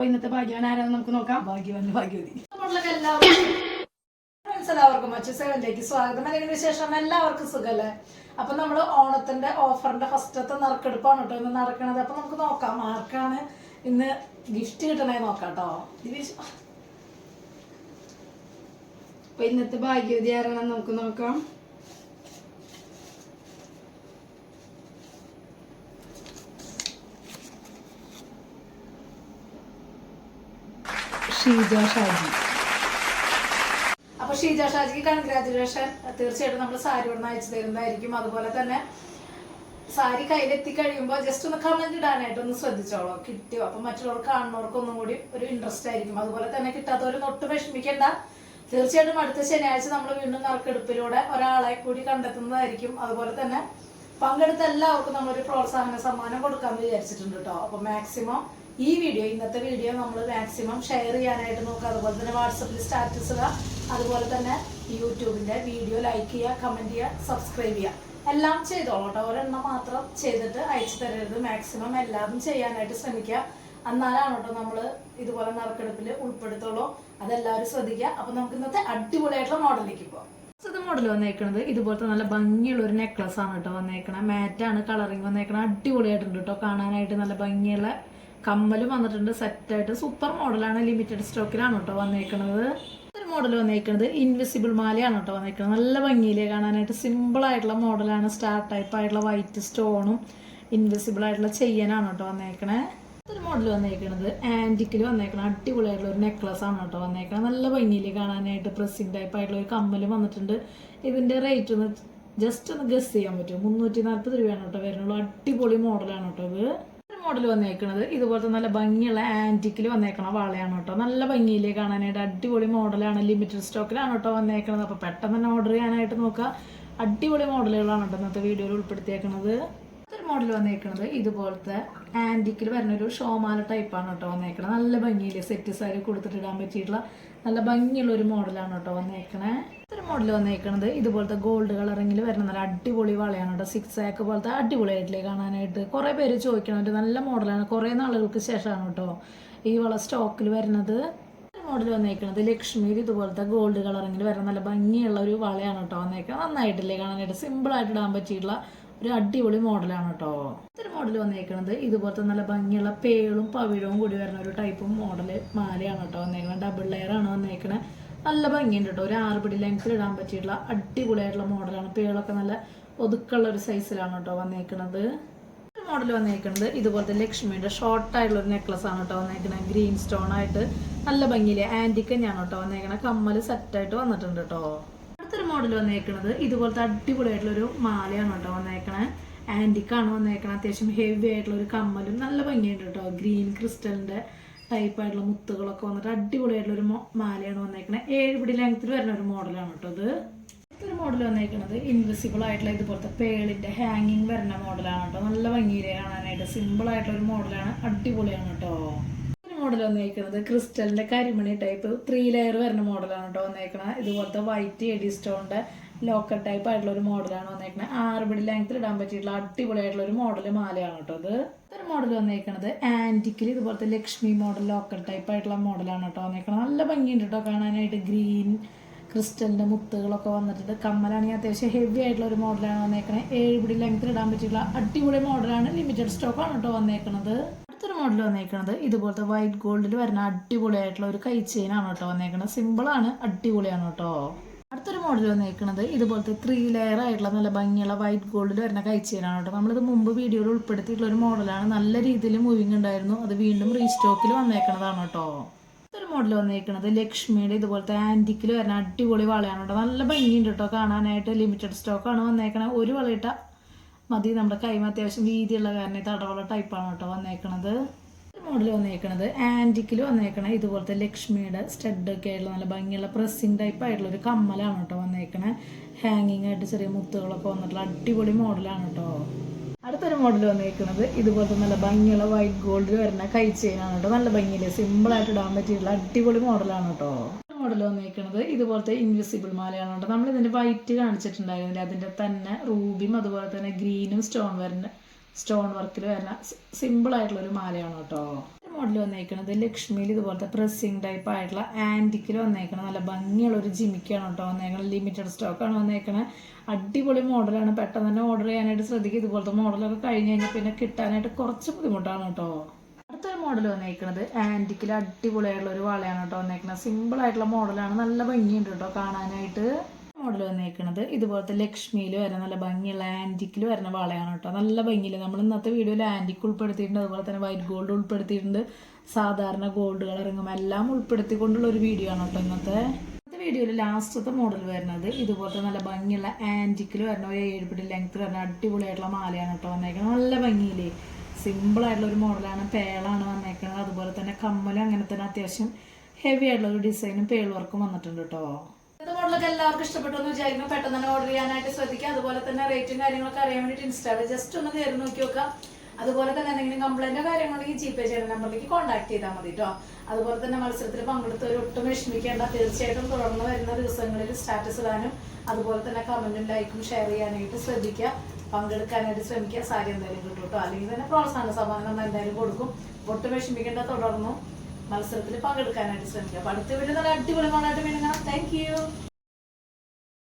അപ്പൊ ഇന്നത്തെ ഭാഗ്യവാൻ ആരാന്ന് നമുക്ക് നോക്കാം. ഭാഗ്യവാന് ഭാഗ്യവതി. എല്ലാവർക്കും ഫ്രണ്ട്സ് എല്ലാവർക്കും മറ്റു സെവനിലേക്ക് സ്വാഗതം. അല്ലെങ്കിൽ വിശേഷം. എല്ലാവർക്കും സുഖല്ലേ അപ്പൊ നമ്മൾ ഓണത്തിന്റെ ഓഫറിന്റെ ഫസ്റ്റത്തെ നറുക്കെടുപ്പാണ് കേട്ടോ ഇന്ന് നടക്കണത്. അപ്പൊ നമുക്ക് നോക്കാം ആർക്കാണ് ഇന്ന് ഗിഫ്റ്റ് കിട്ടണേ നോക്കാം കേട്ടോ. അപ്പൊ ഇന്നത്തെ ഭാഗ്യവതി ആരാണെന്ന് നമുക്ക് നോക്കാം. ഷീജ ഷാജി. അപ്പൊ ഷീജ ഷാജിക്ക് കൺഗ്രാജുലേഷൻ തീർച്ചയായിട്ടും നമ്മൾ സാരി ഇവിടെ അയച്ചു തരുന്നതായിരിക്കും. അതുപോലെ തന്നെ സാരി കയ്യിലെത്തി കഴിയുമ്പോൾ ജസ്റ്റ് ഒന്ന് കമന്റ് ഇടാനായിട്ട് ഒന്ന് ശ്രദ്ധിച്ചോളൂ. കിട്ടിയോ? അപ്പൊ മറ്റുള്ളവർ കാണുന്നവർക്ക് ഒന്നും കൂടി ഒരു ഇൻട്രസ്റ്റ് ആയിരിക്കും. അതുപോലെ തന്നെ കിട്ടാത്തവരും ഒട്ടും വിഷമിക്കേണ്ട. തീർച്ചയായിട്ടും അടുത്ത ശനിയാഴ്ച നമ്മൾ വീണ്ടും നറുക്കെടുപ്പിലൂടെ ഒരാളെ കൂടി കണ്ടെത്തുന്നതായിരിക്കും. അതുപോലെ തന്നെ പങ്കെടുത്ത എല്ലാവർക്കും നമ്മളൊരു പ്രോത്സാഹന സമ്മാനം കൊടുക്കാമെന്ന് വിചാരിച്ചിട്ടുണ്ട് കേട്ടോ അപ്പൊ മാക്സിമം ഈ വീഡിയോ ഇന്നത്തെ വീഡിയോ നമ്മൾ മാക്സിമം ഷെയർ ചെയ്യാനായിട്ട് നോക്കുക. അതുപോലെ തന്നെ വാട്സപ്പിൽ സ്റ്റാറ്റസ് ഇടുക. അതുപോലെ തന്നെ യൂട്യൂബിന്റെ വീഡിയോ ലൈക്ക് ചെയ്യുക കമന്റ് ചെയ്യുക സബ്സ്ക്രൈബ് ചെയ്യുക. എല്ലാം ചെയ്തോളൂ കേട്ടോ. ഒരെണ്ണം മാത്രം ചെയ്തിട്ട് അയച്ചു തരരുത്. മാക്സിമം എല്ലാതും ചെയ്യാനായിട്ട് ശ്രമിക്കുക. എന്നാലാണ് കേട്ടോ നമ്മൾ ഇതുപോലെ നറുക്കെടുപ്പിൽ ഉൾപ്പെടുത്തുള്ളൂ. അതെല്ലാവരും ശ്രദ്ധിക്കുക. അപ്പൊ നമുക്ക് ഇന്നത്തെ അടിപൊളിയായിട്ടുള്ള മോഡലിലേക്ക് പോകാം മോഡൽ വന്നേക്കണത് ഇതുപോലത്തെ നല്ല ഭംഗിയുള്ള ഒരു നെക്ലസ് ആണ് കേട്ടോ വന്നേക്കണത്. മാറ്റാണ് കളറിങ് വന്നേക്കണത്. അടിപൊളിയായിട്ടുണ്ട് കേട്ടോ. കാണാനായിട്ട് നല്ല ഭംഗിയുള്ള കമ്മലും വന്നിട്ടുണ്ട് സെറ്റായിട്ട്. സൂപ്പർ മോഡലാണ് ലിമിറ്റഡ് സ്റ്റോക്കിലാണ് കേട്ടോ വന്നേക്കണത്. ഒരു മോഡൽ വന്നേക്കുന്നത് ഇൻവിസിബിൾ മാലയാണ് കേട്ടോ വന്നേക്കുന്നത് നല്ല ഭംഗിയിലേ കാണാനായിട്ട് സിമ്പിൾ ആയിട്ടുള്ള മോഡലാണ് സ്റ്റാർ ടൈപ്പ് ആയിട്ടുള്ള വൈറ്റ് സ്റ്റോണും ഇൻവിസിബിൾ ആയിട്ടുള്ള ചെയ്യാനാണ് കേട്ടോ വന്നേക്കണേ. ഒരു മോഡൽ വന്നേക്കുന്നത് ആന്റിക്കിൽ വന്നേക്കണം അടിപൊളിയായിട്ടുള്ള ഒരു നെക്ലസ് ആണ് കേട്ടോ വന്നേക്കണം നല്ല ഭംഗിയിൽ കാണാനായിട്ട് പ്രസ്സിംഗ് ടൈപ്പ് ആയിട്ടുള്ള ഒരു കമ്മലും വന്നിട്ടുണ്ട്. ഇതിന്റെ റേറ്റ് ഒന്ന് ജസ്റ്റ് ഒന്ന് ഗസ് ചെയ്യാൻ പറ്റും മുന്നൂറ്റി നാൽപ്പത് രൂപയാണ് കേട്ടോ വരുന്നുള്ളൂ അടിപൊളി മോഡലാണ് കേട്ടോ ഇത്. മോഡൽ വന്നേക്കണത്. ഇതുപോലത്തെ നല്ല ഭംഗിയുള്ള ആന്റിക്കിൽ വന്നേക്കണ വാളയാണ് കേട്ടോ. നല്ല ഭംഗിയിലേ കാണാനായിട്ട്. അടിപൊളി മോഡലാണ് ലിമിറ്റഡ് സ്റ്റോക്കിലാണ് കേട്ടോ വന്നേക്കണത്. അപ്പോൾ പെട്ടെന്ന് തന്നെ ഓർഡർ ചെയ്യാനായിട്ട് നോക്കുക. അടിപൊളി മോഡലുകളാണ് കേട്ടോ ഇന്നത്തെ വീഡിയോയിൽ ഉൾപ്പെടുത്തിയേക്കണത്. ഒരു മോഡൽ വന്നേക്കുന്നത് ഇതുപോലത്തെ ആന്റിക്കിൽ വരുന്ന ഒരു ഷോമാല ടൈപ്പാണ് കേട്ടോ വന്നേക്കണത്. നല്ല ഭംഗിയിൽ സെറ്റ് സാരി കൊടുത്തിട്ടിടാൻ പറ്റിയിട്ടുള്ള നല്ല ഭംഗിയുള്ള ഒരു മോഡലാണ് കേട്ടോ വന്നേക്കണേ. ഒരു മോഡൽ വന്നേക്കണത് ഇതുപോലത്തെ ഗോൾഡ് കളറിങ്ങിൽ വരുന്ന നല്ല അടിപൊളി വളയാണ് കേട്ടോ. സിക്സ് ആക്ക് പോലത്തെ അടിപൊളിയായിട്ടില്ലേ കാണാനായിട്ട്. കുറേ പേര് ചോദിക്കണം ഒരു നല്ല മോഡലാണ് കുറേ നാളുകൾക്ക് ശേഷമാണ് കേട്ടോ ഈ വള സ്റ്റോക്കിൽ വരുന്നത്. മോഡൽ വന്നേക്കുന്നത് ലക്ഷ്മിയിൽ ഇതുപോലത്തെ ഗോൾഡ് കളറിങ്ങിൽ വരുന്ന നല്ല ഭംഗിയുള്ള ഒരു വളയാണ് കേട്ടോ വന്നേക്കുന്നത് നന്നായിട്ടില്ലേ കാണാനായിട്ട്? സിമ്പിൾ ആയിട്ട് ഇടാൻ പറ്റിയിട്ടുള്ള ഒരു അടിപൊളി മോഡലാണ് കേട്ടോ. ഇതൊരു മോഡൽ വന്നേക്കണത്. ഇതുപോലത്തെ നല്ല ഭംഗിയുള്ള പേളും പവിഴവും കൂടി വരുന്ന ഒരു ടൈപ്പ് മോഡൽ മാലയാണ് കേട്ടോ വന്നേക്കണത്. ഡബിൾ ലെയർ ആണ് വന്നേക്കണത്. നല്ല ഭംഗിയുണ്ട് കേട്ടോ. ഒരു ആറുപിടി ലെങ്ത്തിൽ ഇടാൻ പറ്റിയിട്ടുള്ള അടിപൊളിയായിട്ടുള്ള മോഡലാണ് പേളൊക്കെ നല്ല ഒതുക്കുള്ള ഒരു സൈസിലാണ് കേട്ടോ വന്നേക്കണത്. മോഡൽ വന്നേക്കുന്നത് ഇതുപോലത്തെ ലക്ഷ്മിയുടെ ഷോർട്ട് ആയിട്ടുള്ള ഒരു നെക്ലസ് ആണ് കേട്ടോ വന്നേക്കണത്. ഗ്രീൻ സ്റ്റോൺ ആയിട്ട് നല്ല ഭംഗിയിലെ ആന്റിക്ക് തന്നെയാണ് കേട്ടോ വന്നേക്കണത്. കമ്മൽ സെറ്റായിട്ട് വന്നിട്ടുണ്ട് കേട്ടോ. അടുത്തൊരു മോഡൽ വന്നേക്കണത് ഇതുപോലത്തെ അടിപൊളിയായിട്ടുള്ള ഒരു മാലയാണ് കേട്ടോ വന്നേക്കണേ. ആന്റിക്കാണ് വന്നേക്കണത് അത്യാവശ്യം ഹെവി ആയിട്ടുള്ള ഒരു കമ്മലും നല്ല ഭംഗിയുണ്ട് കേട്ടോ. ഗ്രീൻ ക്രിസ്റ്റലിന്റെ ടൈപ്പ് ആയിട്ടുള്ള മുത്തുകളൊക്കെ വന്നിട്ട് അടിപൊളിയായിട്ടുള്ള ഒരു മാലയാണ് വന്നേക്കണേ. ഏഴ് പിടി ലെങ്ത്തിൽ വരുന്ന ഒരു മോഡലാണ് കേട്ടോ ഇത്. ഒരു മോഡൽ വന്നേക്കുന്നത് ഇൻവിസിബിൾ ആയിട്ടുള്ള ഇതുപോലത്തെ പേളിന്റെ ഹാങ്ങിങ് വരുന്ന മോഡലാണ് കേട്ടോ. നല്ല ഭംഗിയിലെ കാണാനായിട്ട് സിമ്പിൾ ആയിട്ടുള്ള ഒരു മോഡലാണ് അടിപൊളിയാണ് കേട്ടോ. മോഡൽ വന്നേക്കുന്നത് ക്രിസ്റ്റലിന്റെ കരിമണി ടൈപ്പ് ത്രീ ലെയർ വരുന്ന മോഡലാണ് കേട്ടോ വന്നേക്കണത് ഇതുപോലത്തെ വൈറ്റ് എഡി സ്റ്റോണിന്റെ ലോക്കൽ ടൈപ്പ് ആയിട്ടുള്ള ഒരു മോഡലാണ് വന്നേക്കുന്നത് ആറ് പിടി ലെങ്ത്തിൽ ഇടാൻ പറ്റിയിട്ടുള്ള അടിപൊളിയായിട്ടുള്ള ഒരു മോഡൽ മാലയാണ് കേട്ടോ അത് ഒരു മോഡൽ വന്നേക്കണത് ആന്റിക്കിൽ ഇതുപോലത്തെ ലക്ഷ്മി മോഡൽ ലോക്കൽ ടൈപ്പ് ആയിട്ടുള്ള മോഡലാണ് കേട്ടോ വന്നേക്കണത് നല്ല ഭംഗിയുണ്ട് കേട്ടോ കാണാനായിട്ട്. ഗ്രീൻ ക്രിസ്റ്റലിന്റെ മുത്തുകളൊക്കെ വന്നിട്ടുണ്ട്. കമ്മലാണെങ്കിൽ അത്യാവശ്യം ഹെവി ആയിട്ടുള്ള ഒരു മോഡലാണ് വന്നേക്കണത് ഏഴ് പിടി ലെങ്ത്തിൽ ഇടാൻ പറ്റിയിട്ടുള്ള അടിപൊളി മോഡലാണ് ലിമിറ്റഡ് സ്റ്റോക്കാണ് കേട്ടോ വന്നേക്കണത്. അടുത്തൊരു മോഡൽ വന്നേക്കണത്. ഇതുപോലത്തെ വൈറ്റ് ഗോൾഡിൽ വരുന്ന അടിപൊളിയായിട്ടുള്ള ഒരു കൈ ചെയിനാണ് കേട്ടോ സിമ്പിൾ സിമ്പിളാണ് അടിപൊളിയാണ് കേട്ടോ. അടുത്തൊരു മോഡൽ വന്നേക്കുന്നത് ഇതുപോലത്തെ ത്രീ ലെയർ ആയിട്ടുള്ള നല്ല ഭംഗിയുള്ള വൈറ്റ് ഗോൾഡിൽ വരുന്ന കൈ ചെയിനാണ് കേട്ടോ. നമ്മളിത് മുമ്പ് വീഡിയോയിൽ ഉൾപ്പെടുത്തിയിട്ടുള്ള ഒരു മോഡലാണ് നല്ല രീതിയിൽ മൂവിങ് ഉണ്ടായിരുന്നു. അത് വീണ്ടും റീസ്റ്റോക്കിൽ വന്നേക്കണതാണ് കേട്ടോ. ഒരു മോഡൽ വന്നേക്കുന്നത് ലക്ഷ്മിയുടെ ഇതുപോലത്തെ ആന്റിക്കിൽ വരുന്ന അടിപൊളി വളയാണ് കേട്ടോ. നല്ല ഭംഗിയുണ്ട് കേട്ടോ കാണാനായിട്ട്. ലിമിറ്റഡ് സ്റ്റോക്കാണ് വന്നേക്കുന്നത് ഒരു വളയിട്ട മതി. നമ്മുടെ കൈമ അത്യാവശ്യം വീതിയുള്ള കാരണം തടവള ടൈപ്പാണ് കേട്ടോ വന്നേക്കണത്. മോഡൽ വന്നേക്കണത്. ആന്റിക്കിൽ വന്നേക്കണ ഇതുപോലത്തെ ലക്ഷ്മിയുടെ സ്റ്റഡ് ഒക്കെ ആയിട്ടുള്ള നല്ല ഭംഗിയുള്ള പ്രസ്സിങ് ടൈപ്പ് ആയിട്ടുള്ള ഒരു കമ്മലാണ് കേട്ടോ വന്നേക്കണേ. ഹാങ്ങിങ് ആയിട്ട് ചെറിയ മുത്തുകളൊക്കെ വന്നിട്ടുള്ള അടിപൊളി മോഡലാണ് കേട്ടോ. അടുത്തൊരു മോഡൽ വന്നേക്കുന്നത് ഇതുപോലത്തെ നല്ല ഭംഗിയുള്ള വൈറ്റ് ഗോൾഡിൽ വരുന്ന കൈ ചെയിനാണ് കേട്ടോ. നല്ല ഭംഗിയിൽ സിമ്പിൾ ആയിട്ട് ഇടാൻ പറ്റിയിട്ടുള്ള അടിപൊളി മോഡലാണ് കേട്ടോ. മോഡൽ വന്നിരിക്കുന്നത് ഇതുപോലത്തെ ഇൻവിസിബിൾ മാലയാണ് കേട്ടോ. നമ്മൾ ഇതിന്റെ വൈറ്റ് കാണിച്ചിട്ടുണ്ടായിരുന്നില്ല? അതിന്റെ തന്നെ റൂബിയും അതുപോലെ തന്നെ ഗ്രീനും സ്റ്റോൺ വരുന്ന സ്റ്റോൺ വർക്കിൽ വരുന്ന സിമ്പിൾ ആയിട്ടുള്ള ഒരു മാലയാണ് കേട്ടോ. മോഡൽ വന്നേക്കുന്നത് ലക്ഷ്മിയിൽ ഇതുപോലത്തെ പ്രസ്സിങ് ടൈപ്പ് ആയിട്ടുള്ള ആന്റിക്കിൽ വന്നേക്കണം നല്ല ഭംഗിയുള്ള ഒരു ജിമിക്കാണ് കേട്ടോ വന്നേക്കണം ലിമിറ്റഡ് സ്റ്റോക്കാണ് വന്നേക്കണത്. അടിപൊളി മോഡലാണ് പെട്ടെന്ന് തന്നെ ഓർഡർ ചെയ്യാനായിട്ട് ശ്രദ്ധിക്കുക. ഇതുപോലത്തെ മോഡലൊക്കെ കഴിഞ്ഞ് കഴിഞ്ഞാൽ പിന്നെ കിട്ടാനായിട്ട് കുറച്ച് ബുദ്ധിമുട്ടാണ് കേട്ടോ. മോഡൽ വന്നേക്കുന്നത് ആന്റിക്കിൽ അടിപൊളിയായിട്ടുള്ള ഒരു വളയാണ് കേട്ടോ വന്നേക്കുന്നത് സിമ്പിൾ ആയിട്ടുള്ള മോഡലാണ് നല്ല ഭംഗിയുണ്ട് കേട്ടോ കാണാനായിട്ട്. മോഡൽ വന്നേക്കുന്നത് ഇതുപോലത്തെ ലക്ഷ്മിയിൽ വരെ നല്ല ഭംഗിയുള്ള ആന്റിക്കിൽ വരുന്ന വളയാണ് കേട്ടോ നല്ല ഭംഗിയിൽ നമ്മൾ ഇന്നത്തെ വീഡിയോയിൽ ആന്റിക്ക് ഉൾപ്പെടുത്തിയിട്ടുണ്ട്. അതുപോലെ തന്നെ വൈറ്റ് ഗോൾഡ് ഉൾപ്പെടുത്തിയിട്ടുണ്ട്. സാധാരണ ഗോൾഡ് കളറിങ്ങും എല്ലാം ഉൾപ്പെടുത്തിക്കൊണ്ടുള്ള ഒരു വീഡിയോ ആണ് കേട്ടോ ഇന്നത്തെ. വീഡിയോയിൽ ലാസ്റ്റത്തെ മോഡൽ വരുന്നത് ഇതുപോലത്തെ നല്ല ഭംഗിയുള്ള ആന്റിക്കിൽ വരുന്ന ഒരു ഏഴ് പിടി ലെങ്ത് വരുന്ന അടിപൊളിയായിട്ടുള്ള മാലയാണ് കേട്ടോ വന്നേക്കുന്നത് നല്ല ഭംഗിയില്ലേ സിമ്പിൾ ആയിട്ടുള്ള ഒരു മോഡലാണ്. പേളാണ് വന്നേക്കുന്നത് അതുപോലെ തന്നെ കമ്മലും അങ്ങനെ തന്നെ അത്യാവശ്യം ഹെവി ആയിട്ടുള്ള ഒരു ഡിസൈനും പേൾ വർക്കും വന്നിട്ടുണ്ട് കേട്ടോ ഇന്നത്തെ മോഡലൊക്കെ എല്ലാവർക്കും ഇഷ്ടപ്പെട്ടു എന്ന് വിചാരിക്കുന്നു. പെട്ടെന്ന് തന്നെ ഓർഡർ ചെയ്യാനായിട്ട് ശ്രദ്ധിക്കുക. അതുപോലെ തന്നെ റേറ്റും കാര്യങ്ങളൊക്കെ അറിയാൻ വേണ്ടിയിട്ട് ഇൻസ്റ്റാളിൽ ജസ്റ്റ് ഒന്ന് കയറി നോക്കി നോക്കാം അതുപോലെ തന്നെ എന്തെങ്കിലും കംപ്ലൈന്റോ കാര്യങ്ങളുണ്ടെങ്കിൽ ജി പേ ചെയ്യുന്ന നമ്പറിലേക്ക് കോൺടാക്ട് ചെയ്താൽ മതി കേട്ടോ അതുപോലെ തന്നെ മത്സരത്തിൽ പങ്കെടുത്തവർ ഒട്ടും വിഷമിക്കേണ്ട. തീർച്ചയായിട്ടും തുടർന്ന് വരുന്ന ദിവസങ്ങളിൽ സ്റ്റാറ്റസ് ഇടാനും അതുപോലെ തന്നെ കമന്റും ലൈക്കും ഷെയർ ചെയ്യാനായിട്ട് ശ്രദ്ധിക്കുക. പങ്കെടുക്കാനായിട്ട് ശ്രമിക്കുക. സാരി എന്തായാലും കിട്ടും കേട്ടോ അല്ലെങ്കിൽ തന്നെ പ്രോത്സാഹന സമ്മാനം നമ്മൾ എന്തായാലും കൊടുക്കും. ഒട്ടും വിഷമിക്കേണ്ട തുടർന്നും മത്സരത്തിൽ പങ്കെടുക്കാനായിട്ട് ശ്രമിക്കുക. അപ്പൊ അടുത്ത വീഡിയോ നല്ല അടിപൊളി കാണാനായിട്ട് വീണ്ടും കാണാം. താങ്ക്